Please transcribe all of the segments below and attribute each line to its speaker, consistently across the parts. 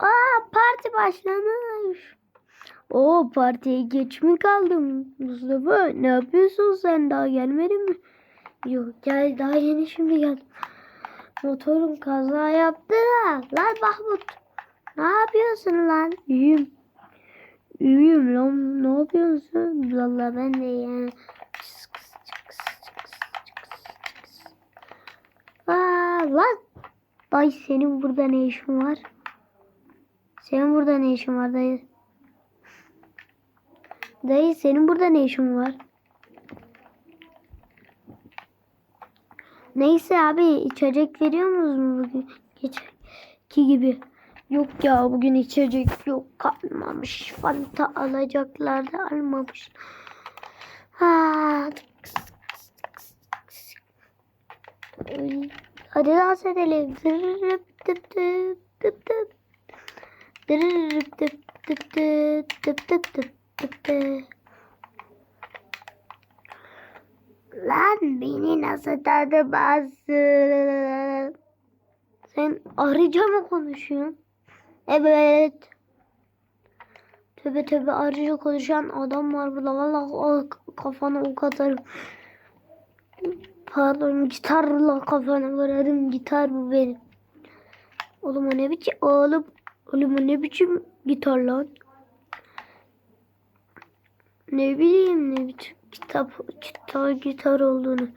Speaker 1: Aa parti başlamış. O partiye geç mi kaldım? Mustafa ne yapıyorsun sen daha gelmedin mi? Yok gel daha yeni şimdi geldim. Motorum kaza yaptı da. Lan Mahmut. Ne yapıyorsun lan? İyiyim. İyiyim lan. Ne yapıyorsun? Valla ben de yani. Çıs kıs, çıs kıs, çıs kıs, çıs kıs, çıs kıs. Aa, lan. Dayı senin burada ne işin var? Senin burada ne işin var dayı? Dayı senin burada ne işin var? Neyse abi içecek veriyor musunuz mu bugün? Geçenki gibi. Yok ya bugün içecek yok kalmamış. Fanta alacaklar da almamış. Ha. Hadi dans edelim. Lan beni nasıl tanımazsın? Sen arıca mı konuşuyorsun? Evet. Tövbe tövbe arıca konuşan adam var burada. Vallahi o kafana ok atarım. Pardon gitarla kafana vurarım. Gitar bu benim. Oğlum o ne biçim? Oğlum, oğlum o ne biçim gitar lan? Ne bileyim ne biçim kitap gitar gitar olduğunu.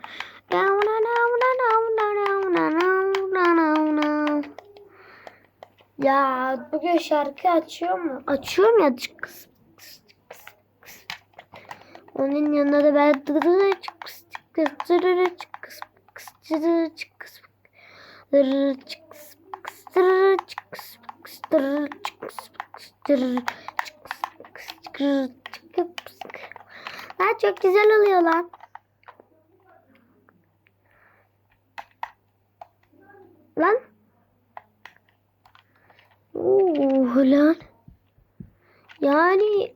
Speaker 1: Ya bugün şarkı açıyor mu? Açıyorum ya. Kıs. Onun yanında da ben dırırı çık kıs, çık kıs, dırırı çık kıs, kıs, dırırı çık kıs, dırırı çık kıs, kıs, dırırı çık kıs, kıs, dırırı çık kıs, kıs, dırırı çık kıs, kıs, dırırı çık kıs. Ha çok güzel oluyor lan. Lan. Oo lan. Yani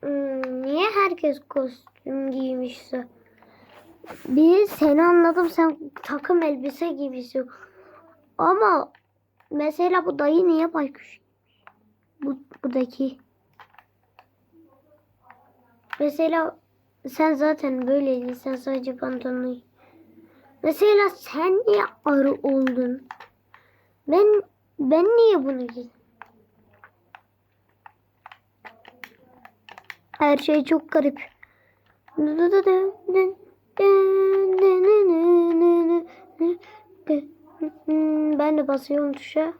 Speaker 1: hmm, niye herkes kostüm giymişse? Bir seni anladım sen takım elbise gibisin. Ama mesela bu dayı niye baykuş? Bu buradaki. Mesela sen zaten böyleydin. Sen sadece pantolonu. Mesela sen niye arı oldun? Ben ben niye bunu giydim? Her şey çok garip. Ben de basıyorum tuşa.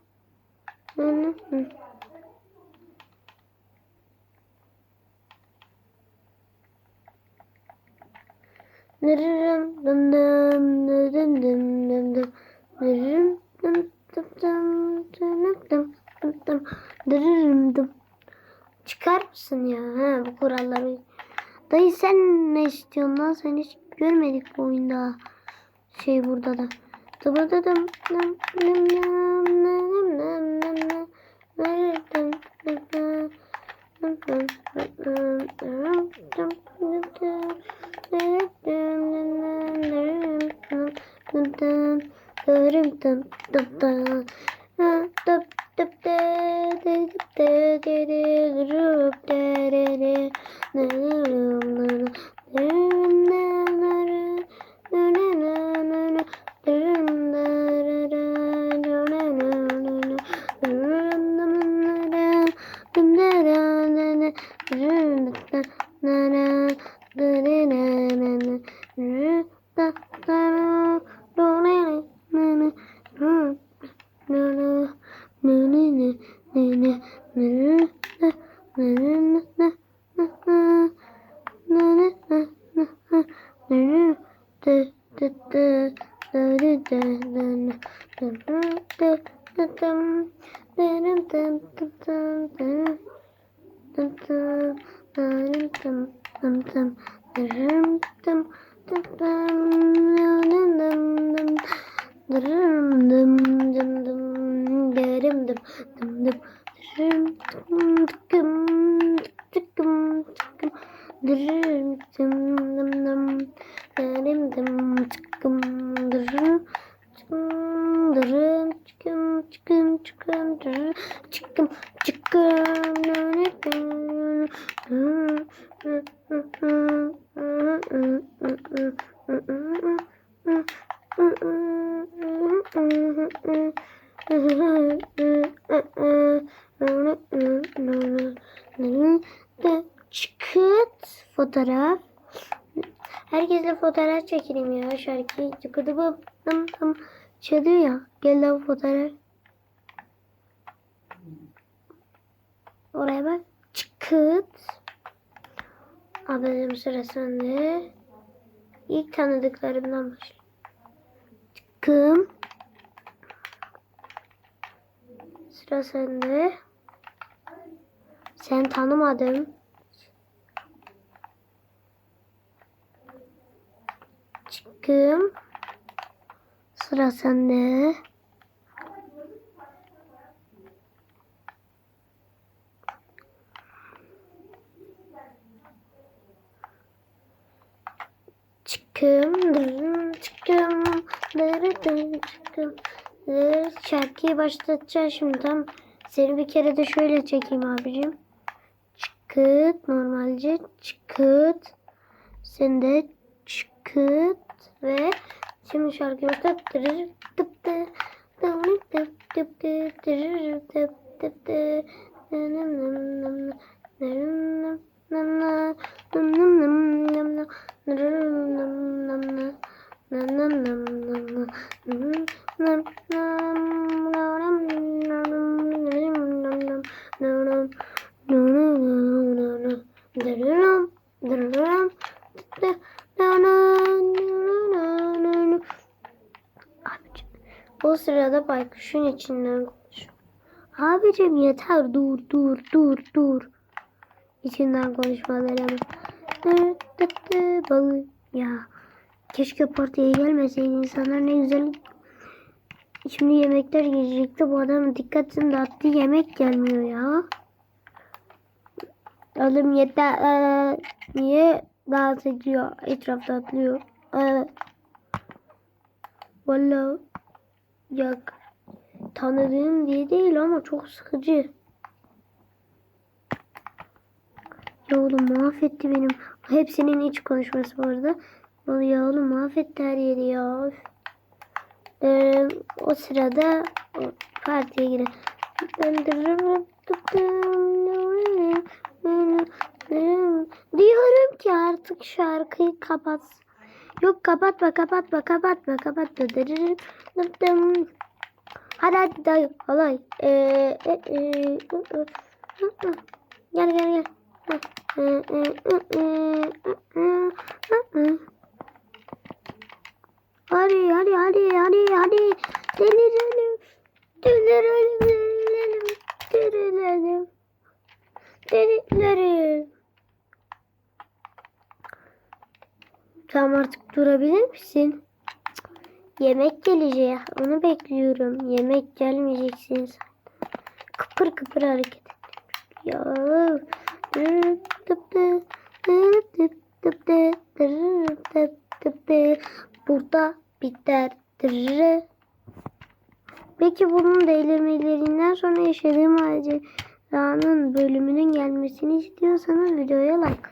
Speaker 1: Nırırım dım dım dım dım dım dım Nırırım dım dım dım dım dım dım dım Nırırım dım Çıkar mısın ya ha, bu kuralları? Dayı sen ne istiyorsun lan? Sen hiç Görmedik bu oyunda. Şey burada da. Tıbadadım. Nem nem nem nem nem nem nem. Yeah. Dırırım dım dırım çıkım çıkım çıkım dırım çıkım çıkım Çıkıt fotoğraf Herkesle fotoğraf çekelim ya şarkıyı. Çıkıdı bu. Tam tam dım çalıyor ya. Gel lan fotoğraf. Oraya bak. Çıkıt. Ablacığım sıra sende. İlk tanıdıklarımdan başla. Çıkım. Sıra sende. Sen tanımadım. Çıkım. Sıra sende. Çıkım, dırım, çıkım, dırıdım, çıkım. Dır, Şarkıyı başlatacağız şimdi tam. Seni bir kere de şöyle çekeyim abicim. Çıkıt, normalce çıkıt. Sen de çıkıt ve şimdi şarkıyı başlat. Dırır, tıp tı, dırır, tıp tıp tı, dırır, tıp tıp tı. Nım nım nım nım, nım nım nım nım, nım nım nım nım nım. O sırada baykuşun içinden konuşuyor. Abicim yeter dur dur dur dur. İçinden dı dı balı. Ya keşke partiye gelmeseydi insanlar ne güzel. Şimdi yemekler gelecekti. Bu adamın dikkatini dağıttı. Yemek gelmiyor ya. Oğlum yeter. Ee, niye ediyor? Etrafta atlıyor. Ee, Valla ya tanıdığım diye değil ama çok sıkıcı. Ya oğlum mahvetti benim. Hepsinin iç konuşması bu arada. Ya oğlum mahvetti her yeri ya. Ee, o sırada partiye giren. Diyorum ki artık şarkıyı kapat. Yok kapatma kapatma kapatma kapatma. Hadi hadi dayı halay. Ee, e, e. Gel gel gel. Hadi hadi hadi hadi hadi. Delirelim. Delirelim. Delirelim. Delirelim. Tamam artık durabilir misin? Yemek gelecek. Onu bekliyorum. Yemek gelmeyeceksin. Kıpır kıpır hareket et. Ya. Burada biter. Peki bunun değerlemelerinden sonra yaşadığım maceranın bölümünün gelmesini istiyorsanız videoya like.